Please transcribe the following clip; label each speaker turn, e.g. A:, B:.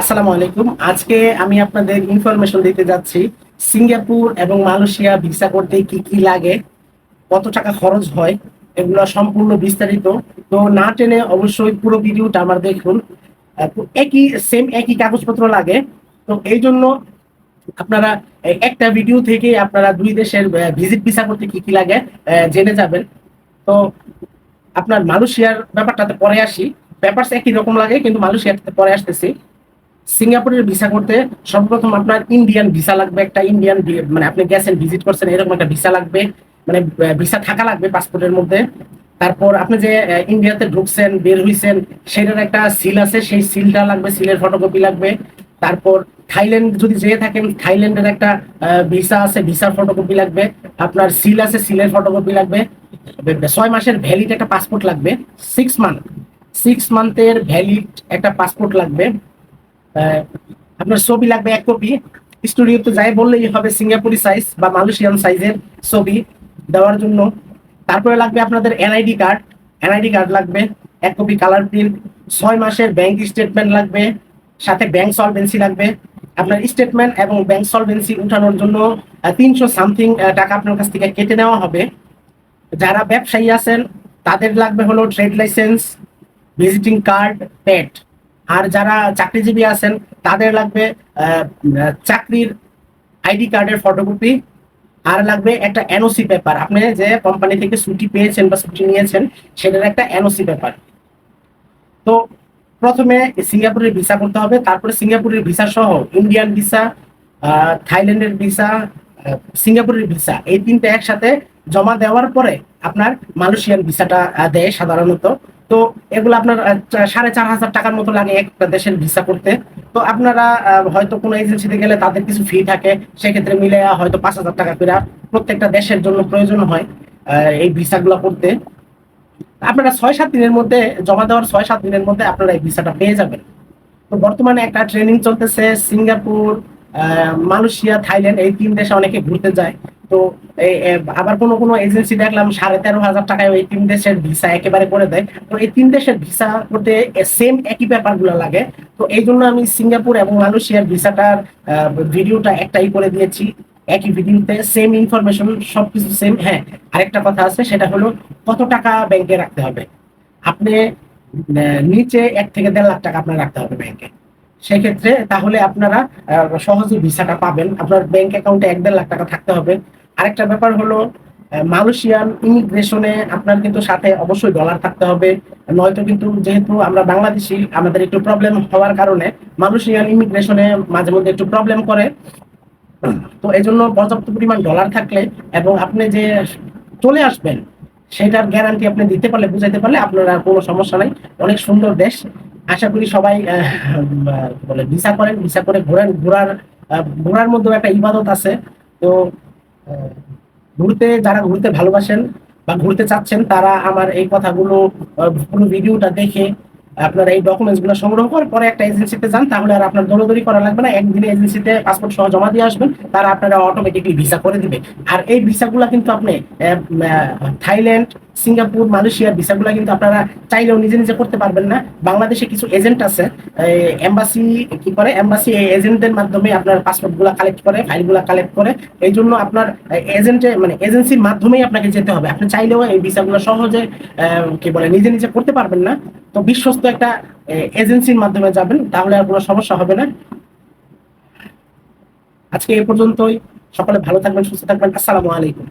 A: আসসালামু আলাইকুম। আজকে আমি আপনাদের ইনফরমেশন দিতে যাচ্ছি, সিঙ্গাপুর এবং মালয়েশিয়া ভিসা করতে কি কি লাগে, কত টাকা খরচ হয়, এগুলো সম্পূর্ণ বিস্তারিত। তো না টেনে অবশ্যই পুরো ভিডিওটা আমার দেখুন। একই সেম একই কাগজপত্র লাগে। তো এই জন্য আপনারা একটা ভিডিও থেকে আপনারা দুই দেশের ভিজিট ভিসা করতে কি কি লাগে জেনে যাবেন। তো আপনার মালয়েশিয়ার ব্যাপারটাতে পরে আসি। পেপারস একই রকম লাগে, কিন্তু মালয়েশিয়াতে পরে আসতেছি। সিঙ্গাপুরের ভিসা করতে সর্বপ্রথম আপনার ইন্ডিয়ান ভিসা লাগবে, একটা ইন্ডিয়ান মানে আপনি গেছেন ভিজিট করছেন, এরকম একটা ভিসা লাগবে। মানে ভিসা থাকা লাগবে পাসপোর্টের মধ্যে। তারপর আপনি যে ইন্ডিয়াতে ঢুকছেন, বের হইছেন, সেটার একটা সিল আছে, সেই সিলটা লাগবে সিলের ফটোকপি লাগবে। তারপর থাইল্যান্ড, যদি যেয়ে থাকেন, থাইল্যান্ডের একটা ভিসা আছে ভিসার ফটোকপি লাগবে। আপনার সিল আছে সিলের ফটোকপি লাগবে। ছয় মাসের ভ্যালিড একটা পাসপোর্ট লাগবে। সিক্স মান্থ সিক্স মান্থের ভ্যালিড একটা পাসপোর্ট লাগবে। আপনার ছবি লাগবে এক কপি স্টুডিওতে যাই বললেই হবে সিঙ্গাপুরি সাইজ বা মালয়েশিয়ান সাইজের ছবি দেওয়ার জন্য। তারপরে লাগবে আপনাদের এনআইডি কার্ড এনআইডি কার্ড লাগবে, এক কপি কালার প্রিন্ট ছয় মাসের ব্যাংক স্টেটমেন্ট লাগবে, সাথে ব্যাংক সলভেন্সি লাগবে। আপনার স্টেটমেন্ট এবং ব্যাংক সলভেন্সি উঠানোর জন্য তিনশো সামথিং টাকা আপনার কাছ থেকে কেটে নেওয়া হবে। যারা ব্যবসায়ী আছেন, তাদের লাগবে হলো ট্রেড লাইসেন্স ভিজিটিং কার্ড পেট আর যারা চাকরিজীবী আছেন, তাদের লাগবে চাকরির আইডি কার্ডের ফটোকপি আর লাগবে একটা এনওসি পেপার আপনি যে কোম্পানি থেকে ছুটি পেয়েছেন বা ছুটি নিয়েছেন, সেটার একটা এনওসি পেপার তো প্রথমে সিঙ্গাপুরের ভিসা করতে হবে, তারপরে সিঙ্গাপুরের ভিসা সহ ইন্ডিয়ান ভিসা থাইল্যান্ডের ভিসা সিঙ্গাপুরের ভিসা এই তিনটা একসাথে জমা দেওয়ার পরে আপনার মালয়েশিয়ান ভিসাটা দেয় সাধারণত। তো এগুলো আপনার সাড়ে চার হাজার টাকার মতো লাগে একটা দেশের ভিসা করতে। তো আপনারা হয়তো কোনো এজেন্সিতে গেলে তাদের কিছু ফি থাকে, সেক্ষেত্রে মিলে হয়তো পাঁচ হাজার টাকা করে প্রত্যেকটা দেশের জন্য প্রয়োজন হয় এই ভিসাগুলো করতে। আপনারা ছয় সাত দিনের মধ্যে, জমা দেওয়ার ছয় সাত দিনের মধ্যে আপনারা এই ভিসাটা পেয়ে যাবেন। তো বর্তমানে একটা ট্রেনিং চলতেছে, সিঙ্গাপুর মালয়েশিয়া, থাইল্যান্ড, এই তিন দেশে অনেকে ঘুরতে যায়। তো আবার কোনো কোনো এজেন্সি দেখলাম সাড়ে তেরো হাজার টাকায় ওই তিন দেশের ভিসা একেবারে করে দেয়। তো এই তিন দেশের ভিসা করতে সেম একই ব্যাপারগুলো লাগে। তো এই জন্য আমি সিঙ্গাপুর এবং মালয়েশিয়ার ভিসাটার ভিডিওটা একটাই করে দিয়েছি। একই ভিডিওতে সেম ইনফরমেশন সবকিছু সেম হ্যাঁ আরেকটা কথা আছে, সেটা হলো কত টাকা ব্যাংকে রাখতে হবে? আপনি নিচে এক থেকে দেড় লাখ টাকা আপনার রাখতে হবে ব্যাংকে সেক্ষেত্রে তাহলে আপনারা সহজে ভিসাটা পাবেন। আপনার ব্যাংক অ্যাকাউন্টে এক দেড় লাখ টাকা থাকতে হবে। আরেকটা ব্যাপার হলো মালয়েশিয়ান ইমিগ্রেশনে আপনার কিন্তু সাথে অবশ্যই ডলার থাকতে হবে। নয়তো কিন্তু যেহেতু আমরা বাংলাদেশি, আমাদের একটু প্রবলেম হওয়ার কারণে মালয়েশিয়ান ইমিগ্রেশনে মাঝে মধ্যে একটু প্রবলেম করে। তো এই জন্য পর্যাপ্ত পরিমাণ ডলার থাকলে এবং আপনি যে চলে আসবেন, সেটার গ্যারান্টি আপনি দিতে পারলে, বুঝাইতে পারলে আপনার কোনো সমস্যা নাই। অনেক সুন্দর দেশ। আশা করি সবাই বলে ভিসা করেন ভিসা করে ঘোরেন, ঘোরার ঘোরার মধ্যেও একটা ইবাদত আছে। তো ঘুরতে, যারা ঘুরতে ভালোবাসেন বা ঘুরতে চাচ্ছেন, তারা আমার এই কথাগুলো পুরো ভিডিওটা দেখে আপনারা এই ডকুমেন্টসগুলো সংগ্রহ করে পরে একটা এজেন্সিতে যান, তাহলে আর আপনার দৌড়দৌড়ি করা লাগবে না। একদিনে এজেন্সিতে পাসপোর্ট সহ জমা দিয়ে আসবেন, তারা আপনারা অটোমেটিকলি ভিসা করে দিবে। আর এই ভিসাগুলো কিন্তু আপনি থাইল্যান্ড সিঙ্গাপুর মালয়েশিয়ার ভিসাগুলো কিন্তু আপনারা চাইলেও নিজে নিজে করতে পারবেন না। বাংলাদেশে কিছু এজেন্ট আছে এম্বাসি কি করে? এম্বাসি এজেন্টদের মাধ্যমে আপনার পাসপোর্টগুলা কালেক্ট করে ফাইলগুলা কালেক্ট করে। এই জন্য আপনার এজেন্টে মানে এজেন্সির মাধ্যমেই আপনাকে যেতে হবে। আপনি চাইলেও এই ভিসাগুলো সহজে কি বলে, নিজে নিজে করতে পারবেন না। তো বিশ্বস্ত একটা এজেন্সির মাধ্যমে যাবেন, তাহলে আর কোনো সমস্যা হবে না। আজকে এই পর্যন্তই। সকলে ভালো থাকবেন, সুস্থ থাকবেন। আসসালামু আলাইকুম।